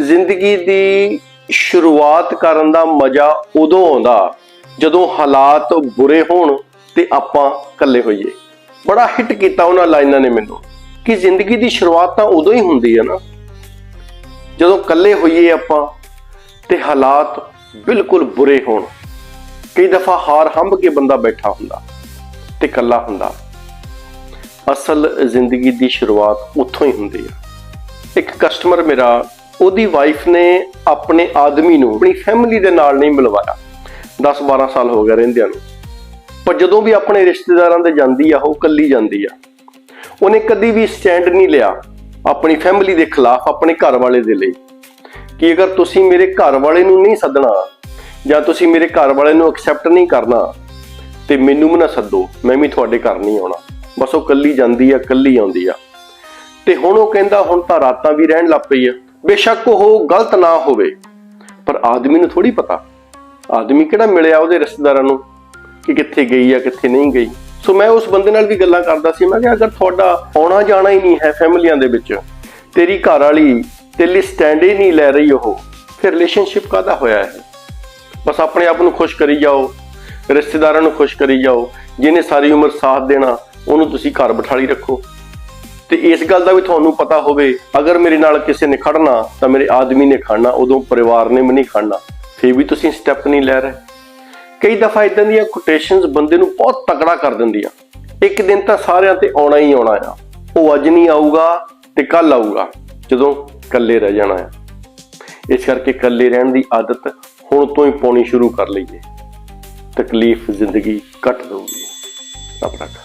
ਜ਼ਿੰਦਗੀ ਦੀ ਸ਼ੁਰੂਆਤ ਕਰਨ ਦਾ ਮਜ਼ਾ ਉਦੋਂ ਆਉਂਦਾ ਜਦੋਂ ਹਾਲਾਤ ਬੁਰੇ ਹੋਣ ਤੇ ਆਪਾਂ ਇਕੱਲੇ ਹੋਈਏ। ਬੜਾ ਹਿੱਟ ਕੀਤਾ ਉਹਨਾਂ ਲਾਈਨਾਂ ਨੇ ਮੈਨੂੰ ਕਿ ਜ਼ਿੰਦਗੀ ਦੀ ਸ਼ੁਰੂਆਤ ਤਾਂ ਉਦੋਂ ਹੀ ਹੁੰਦੀ ਹੈ ਨਾ। ਜਦੋਂ ਇਕੱਲੇ ਹੋਈਏ ਆਪਾਂ ਤੇ ਹਾਲਾਤ ਬਿਲਕੁਲ ਬੁਰੇ ਹੋਣ। ਕਈ ਦਫਾ ਹਾਰ ਹੰਭ ਕੇ ਬੰਦਾ ਬੈਠਾ ਹੁੰਦਾ ਤੇ ਇਕੱਲਾ ਹੁੰਦਾ। ਅਸਲ ਜ਼ਿੰਦਗੀ ਦੀ ਸ਼ੁਰੂਆਤ ਉੱਥੋਂ ਹੀ ਹੁੰਦੀ ਹੈ। ਇੱਕ ਕਸਟਮਰ ਮੇਰਾ ਉਹਦੀ ਵਾਈਫ ਨੇ ਆਪਣੇ ਆਦਮੀ ਨੂੰ, ਆਪਣੀ ਫੈਮਿਲੀ ਦੇ ਨਾਲ ਨਹੀਂ ਮਿਲਵਾਇਆ। 10-12 ਸਾਲ ਹੋ ਗਏ ਰਹਿੰਦਿਆਂ ਨੂੰ। ਪਰ ਜਦੋਂ ਵੀ ਆਪਣੇ ਰਿਸ਼ਤੇਦਾਰਾਂ ਦੇ ਜਾਂਦੀ ਆ, ਉਹ ਕੱਲੀ ਜਾਂਦੀ ਆ। ਉਹਨੇ ਕਦੀ ਵੀ ਸਟੈਂਡ ਨਹੀਂ ਲਿਆ ਆਪਣੀ ਫੈਮਿਲੀ ਦੇ ਖਿਲਾਫ, ਆਪਣੇ ਘਰ ਵਾਲੇ ਦੇ ਲਈ। ਕਿ ਅਗਰ ਤੁਸੀਂ ਮੇਰੇ ਘਰ ਵਾਲੇ ਨੂੰ ਨਹੀਂ ਸੱਦਣਾ, ਜਾਂ ਤੁਸੀਂ ਮੇਰੇ ਘਰ ਵਾਲੇ ਨੂੰ ਐਕਸੈਪਟ ਨਹੀਂ ਕਰਨਾ, ਤੇ ਮੈਨੂੰ ਵੀ ਨਾ ਸੱਦੋ, ਮੈਂ ਵੀ ਤੁਹਾਡੇ ਘਰ ਨਹੀਂ ਆਉਣਾ। ਬਸ ਉਹ ਕੱਲੀ ਜਾਂਦੀ ਆ ਕੱਲੀ ਆਉਂਦੀ ਆ। ਤੇ ਹੁਣ ਉਹ ਕਹਿੰਦਾ, ਹੁਣ ਤਾਂ ਰਾਤਾਂ ਵੀ ਰਹਿਣ ਲੱਗ ਪਈ ਆ। ਬੇਸ਼ੱਕ ਉਹ ਗਲਤ ਨਾ ਹੋਵੇ। ਪਰ ਆਦਮੀ ਨੂੰ ਥੋੜੀ ਪਤਾ। ਆਦਮੀ ਕਿਹੜਾ ਮਿਲਿਆ ਉਹਦੇ ਰਿਸ਼ਤੇਦਾਰਾਂ ਨੂੰ? ਕਿ ਕਿੱਥੇ ਗਈ ਆ, ਕਿੱਥੇ ਨਹੀਂ ਗਈ। ਸੋ ਮੈਂ ਉਸ ਬੰਦੇ ਨਾਲ ਵੀ ਗੱਲਾਂ ਕਰਦਾ ਸੀ। ਮੈਂ ਕਿਹਾ, ਅਗਰ ਤੁਹਾਡਾ ਆਉਣਾ ਜਾਣਾ ਹੀ ਨਹੀਂ ਹੈ ਫੈਮਲੀਆਂ ਦੇ ਵਿੱਚ, ਤੇਰੀ ਘਰ ਵਾਲੀ ਤੇਲੀ ਸਟੈਂਡ ਹੀ ਨਹੀਂ ਲੈ ਰਹੀ ਉਹ, ਫਿਰ ਰਿਲੇਸ਼ਨਸ਼ਿਪ ਕਾਹਦਾ ਹੋਇਆ ਹੈ ਬਸ ਆਪਣੇ ਆਪ ਨੂੰ ਖੁਸ਼ ਕਰੀ ਜਾਓ, ਰਿਸ਼ਤੇਦਾਰਾਂ ਨੂੰ ਖੁਸ਼ ਕਰੀ ਜਾਓ। ਜਿਹਨੇ ਸਾਰੀ ਉਮਰ ਸਾਥ ਦੇਣਾ, ਉਹਨੂੰ ਤੁਸੀਂ ਘਰ ਬਿਠਾਲੀ ਰੱਖੋ। ਤੇ ਇਸ ਗੱਲ ਦਾ ਵੀ ਤੁਹਾਨੂੰ ਪਤਾ ਹੋਵੇ, ਅਗਰ ਮੇਰੇ ਨਾਲ ਕਿਸੇ ਨੇ ਖੜਨਾ, ਤਾਂ ਮੇਰੇ ਆਦਮੀ ਨੇ ਖੜਨਾ, ਉਦੋਂ ਪਰਿਵਾਰ ਨੇ ਵੀ ਨਹੀਂ ਖੜਨਾ। ਫੇਰ ਵੀ ਤੁਸੀਂ ਸਟੈਪ ਨਹੀਂ ਲੈ ਰਹੇ। ਕਈ ਦਫਾ ਇਦਾਂ ਦੀਆਂ ਕੋਟੇਸ਼ਨਸ ਬੰਦੇ ਨੂੰ ਬਹੁਤ ਤਕੜਾ ਕਰ ਦਿੰਦੀਆਂ। ਇੱਕ ਦਿਨ ਤਾਂ ਸਾਰਿਆਂ ਤੇ ਆਉਣਾ ਹੀ ਆਉਣਾ ਆ। ਉਹ ਅੱਜ ਨਹੀਂ ਆਊਗਾ ਤੇ ਕੱਲ ਆਊਗਾ, ਜਦੋਂ ਇਕੱਲੇ ਰਹਿ ਜਾਣਾ ਆ। ਇਸ ਕਰਕੇ ਇਕੱਲੇ ਰਹਿਣ ਦੀ ਆਦਤ ਹੁਣ ਤੋਂ ਹੀ ਪਾਉਣੀ ਸ਼ੁਰੂ ਕਰ ਲਈਏ। ਤਕਲੀਫ ਜ਼ਿੰਦਗੀ ਕੱਟ ਦਊਗੀ। ਰੱਬ ਰੱਖਾ